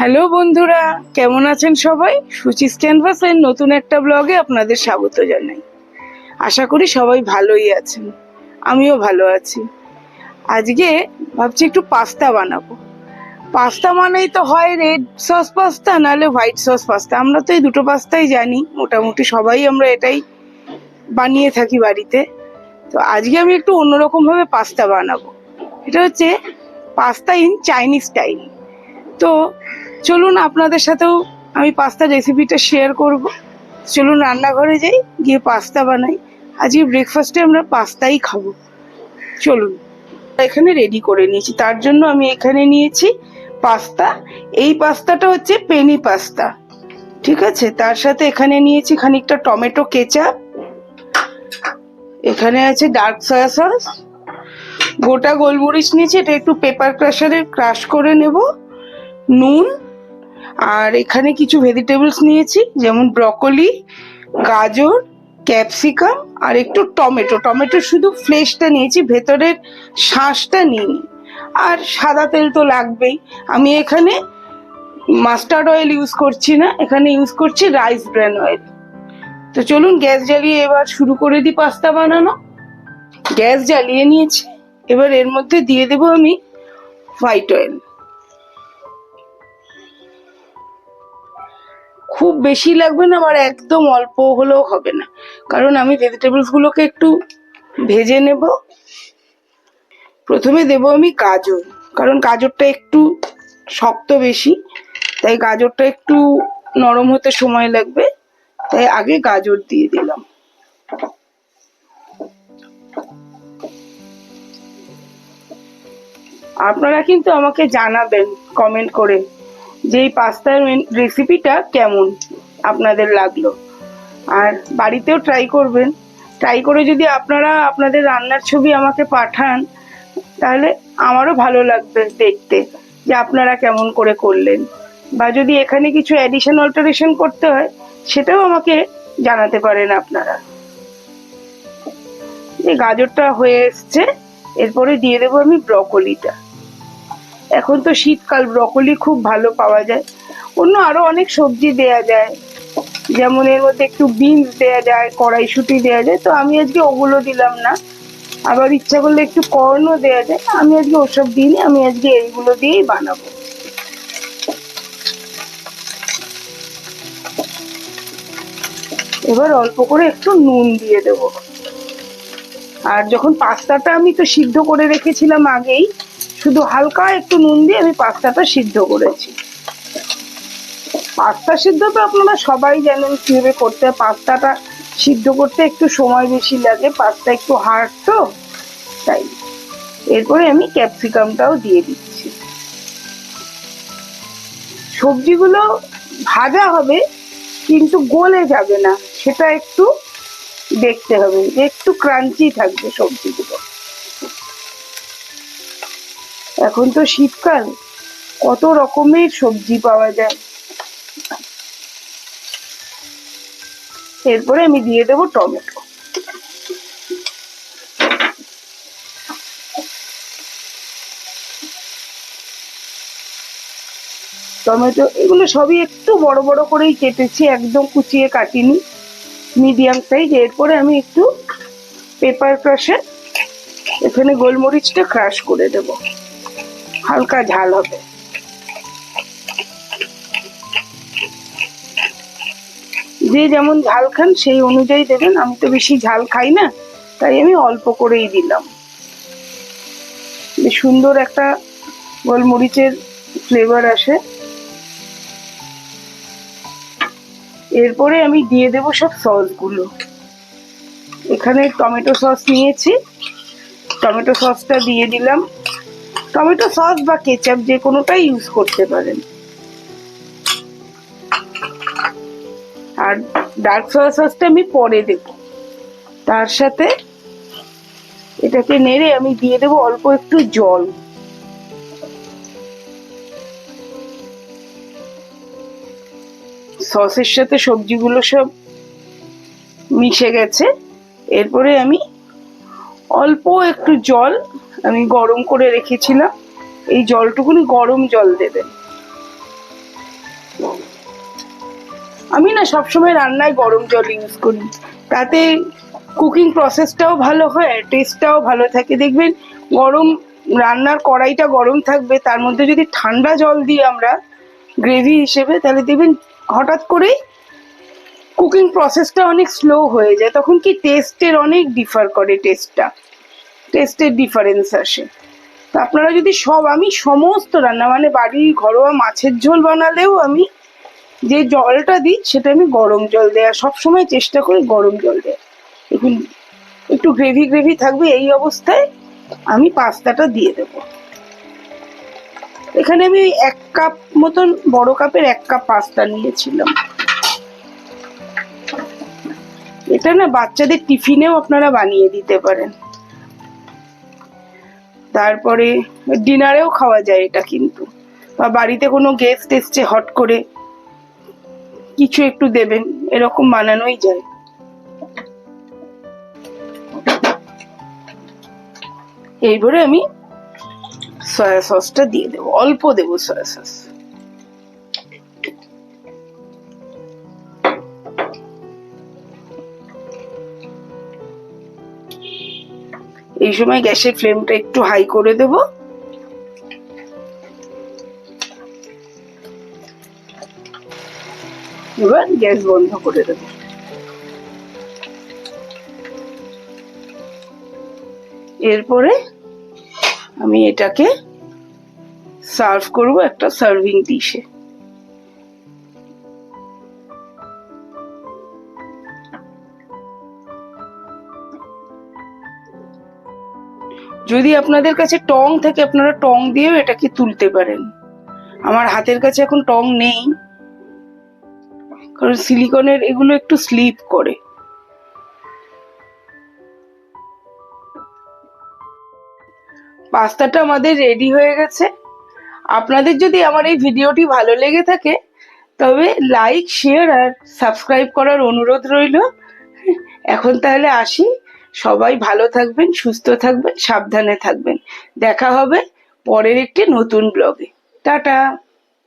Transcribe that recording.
Hello বন্ধুরা, কেমন আছেন সবাই? সুচিস ক্যানভাসের নতুন একটা ব্লগে আপনাদের স্বাগত জানাই। আশা করি সবাই ভালোই আছেন, আমিও ভালো আছি। আজকে ভাবছি একটু পাস্তা বানাবো। পাস্তা মানেই তো হয় রেড সস পাস্তা, নাহলে হোয়াইট সস পাস্তা। আমরা তো এই দুটো পাস্তাই জানি, মোটামুটি সবাই আমরা এটাই বানিয়ে থাকি বাড়িতে। তো আজকে আমি একটু অন্যরকম ভাবে পাস্তা বানাবো। এটা হচ্ছে পাস্তা ইন চাইনিজ স্টাইল। তো চলুন আপনাদের সাথেও আমি পাস্তা রেসিপিটা শেয়ার করব। চলুন রান্নাঘরে যাই, গিয়ে পাস্তা বানাই। আজকে ব্রেকফাস্টে আমরা পাস্তাই খাব। চলুন। এখানে রেডি করে নিয়েছি। তার জন্য আমি এখানে নিয়েছি পাস্তা। এই পাস্তাটা হচ্ছে পেনি পাস্তা ঠিক আছে? তার সাথে এখানে নিয়েছি খানিকটা টমেটো কেচাপ এখানে আছে ডার্ক সয়া সস গোটা গোলমরিচ নিয়েছি। এটা একটু পেপার ক্রাশারে ক্রাশ করে নেব। নুন। আর এখানে কিছু ভেজিটেবলস নিয়েছি, যেমন ব্রকলি গাজর ক্যাপসিকাম আর একটু টমেটো। টমেটো শুধু ফ্লেশটা নিয়েছি, ভেতরের শাঁসটা নিইনি। আর সাদা তেল তো লাগবেই। আমি এখানে মাস্টার্ড অয়েল ইউজ করছি না, এখানে ইউজ করছি রাইস ব্র্যান অয়েল তো চলুন গ্যাস জ্বালিয়ে এবার শুরু করে দিই পাস্তা বানানো। গ্যাস জ্বালিয়ে নিয়েছি, এবার এর মধ্যে দিয়ে দেবো আমি হোয়াইট অয়েল খুব বেশি লাগবে না আবার একদম অল্প হলেও হবে না। কারণ আমি ভেজিটেবলস গুলোকে একটু ভেজে নেব। প্রথমে দেব আমি গাজর, কারণ গাজরটা একটু শক্ত বেশি, তাই গাজরটা একটু নরম হতে সময় লাগবে, তাই আগে গাজর দিয়ে দিলাম। আপনারা কিন্তু আমাকে জানাবেন কমেন্ট করে। যে এই পাস্তার রেসিপিটা কেমন আপনাদের লাগল। আর বাড়িতেও ট্রাই করবেন। ট্রাই করে যদি আপনারা আপনাদের রান্নার ছবি আমাকে পাঠান, তাহলে আমারও ভালো লাগবে দেখতে যে আপনারা কেমন করে করলেন। বা যদি এখানে কিছু অ্যাডিশন অল্টারেশন করতে হয়, সেটাও আমাকে জানাতে পারেন আপনারা। যে গাজরটা হয়ে এসছে, এরপরে দিয়ে দেবো আমি ব্রকলিটা। এখন তো শীতকাল ব্রকলি খুব ভালো পাওয়া যায়। অন্য আরও অনেক সবজি দেয়া যায়। যেমন এর মধ্যে একটু বিনস দেয়া যায়, কড়াইশুটি দেয়া যায়। তো আমি আজকে ওগুলো দিলাম না। আবার ইচ্ছা করলে একটু কর্নও দেয়া যায়। আমি আজকে ওসব দিইনি, আমি আজকে এইগুলো দিয়েই বানাবো। এবার অল্প করে একটু নুন দিয়ে দেবো। আর যখন পাস্তাটা আমি তো সিদ্ধ করে রেখেছিলাম আগেই শুধু হালকা একটু নুন দিয়ে আমি পাস্তাটা সিদ্ধ করেছি। পাস্তা সিদ্ধ তো আপনারা সবাই জানেন কীভাবে করতে হয়। পাস্তাটা সিদ্ধ করতে একটু সময় বেশি লাগে, পাস্তা একটু হার্ড তো, তাই। এরপরে আমি ক্যাপসিকামটাও দিয়ে দিচ্ছি। সবজিগুলো ভাজা হবে, কিন্তু গলে যাবে না, সেটা একটু দেখতে হবে। একটু ক্রাঞ্চি থাকবে সবজিগুলো। এখন তো শীতকাল, কত রকমের সবজি পাওয়া যায়। এরপরে আমি দিয়ে দেবো টমেটো। টমেটো, এগুলো সবই একটু বড় বড় করেই কেটেছি, একদম কুচিয়ে কাটিনি মিডিয়াম সাইজ এরপরে আমি একটু পেপার ক্রাশে এখানে গোলমরিচটা ক্রাশ করে দেব। হালকা ঝাল হবে। যে যেমন ঝাল খান, সেই অনুযায়ী দেবেন। আমি তো বেশি ঝাল খাই না, তাই আমি অল্প করেই দিলাম। সুন্দর একটা গোলমরিচের ফ্লেভার আসে। এরপরে আমি দিয়ে দেব সব সসগুলো এখানে টমেটো সস নিয়েছি। টমেটো সসটা দিয়ে দিলাম। টমেটো সস বা কেচাপ যে কোনোটাই ইউজ করতে পারেন। আর ডার্ক সয়া সসটা আমি পরে দেব। তার সাথে এটাকে নেড়ে আমি দিয়ে দেব অল্প একটু জল। সসের সাথে সবজিগুলো সব মিশে গেছে। এরপরে আমি অল্প একটু জল আমি গরম করে রেখেছিলাম। এই জলটুকুনি গরম জল দেবেন আমি না সবসময় রান্নায় গরম জল ইউজ করি। তাতে কুকিং প্রসেসটাও ভালো হয় টেস্টটাও ভালো থাকে। দেখবেন গরম, রান্নার কড়াইটা গরম থাকবে, তার মধ্যে যদি ঠান্ডা জল দিই আমরা গ্রেভি হিসেবে, তাহলে দেখবেন হঠাৎ করেই কুকিং প্রসেসটা অনেক স্লো হয়ে যায়। তখন কি টেস্টের অনেক ডিফার করে টেস্টটা টেস্টের ডিফারেন্স আসে। তো আপনারা যদি সব, আমি সমস্ত রান্না মানে বাড়ির ঘরোয়া মাছের ঝোল বানালেও আমি যে জলটা দিই, সেটা আমি গরম জল দেওয়া সবসময় চেষ্টা করি গরম জল দেওয়া দেখুন, একটু গ্রেভি গ্রেভি থাকবে এই অবস্থায়, আমি পাস্তাটা দিয়ে দেবো। এখানে আমি এক কাপ মতন, বড় কাপের এক কাপ পাস্তা নিয়েছিলাম। এটা না বাচ্চাদের টিফিনেও আপনারা বানিয়ে দিতে পারেন। তারপরে ডিনারেও খাওয়া যায় এটা কিন্তু। বা বাড়িতে কোনো গেস্ট এসছে হট করে, কিছু একটু দেবেন, এরকম বানানোই যায়। এইবারে আমি সয়া সসটা দিয়ে দেবো, অল্প দেবো সয়া সস এই সময় গ্যাসের ফ্লেমটা একটু হাই করে দেব। এবার গ্যাস বন্ধ করে দেব। এরপরে আমি এটাকে সার্ভ করব একটা সার্ভিং ডিশে। যদি আপনাদের কাছে টং থাকে, আপনারা টং দিয়েও এটাকে তুলতে পারেন। আমার হাতের কাছে এখন টং নেই, কারণ সিলিকনের এগুলো একটু স্লিপ করে। পাস্তাটা আমাদের রেডি হয়ে গেছে। আপনাদের যদি আমার এই ভিডিওটি ভালো লেগে থাকে, তবে লাইক, শেয়ার আর সাবস্ক্রাইব করার অনুরোধ রইল। এখন তাহলে আসি। সবাই ভালো থাকবেন সুস্থ থাকবেন সাবধানে থাকবেন। দেখা হবে পরের একটি নতুন ব্লগে টাটা!